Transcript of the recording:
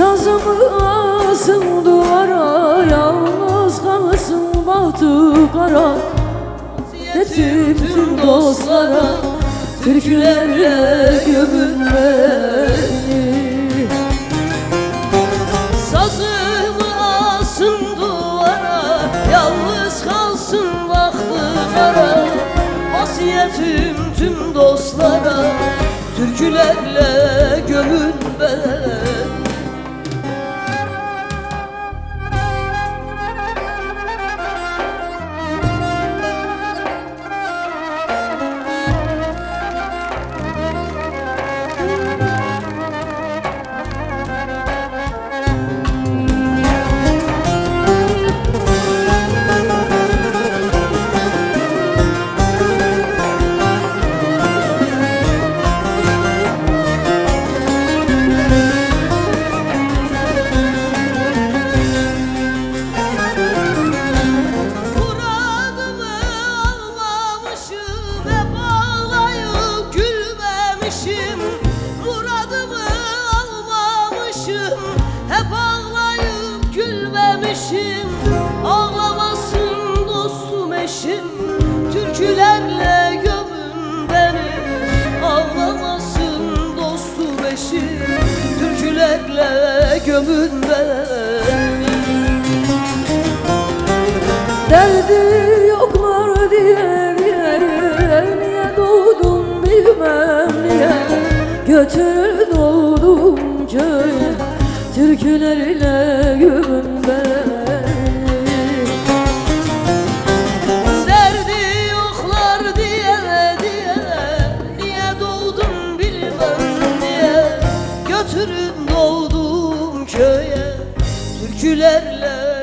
Sazımı asın duvara Yalnız kalsın bahtı kara. Yetim tüm dostlara Türkülerle gömün beni Sazımı asın duvara Yalnız kalsın vakti kara. Vasiyetim tüm dostlara Türkülerle gömün gömün beni Derdi yoklar diye diye Niye doğdum bilmem niye. Götür doğdum köye Türkülerle köye türkülerle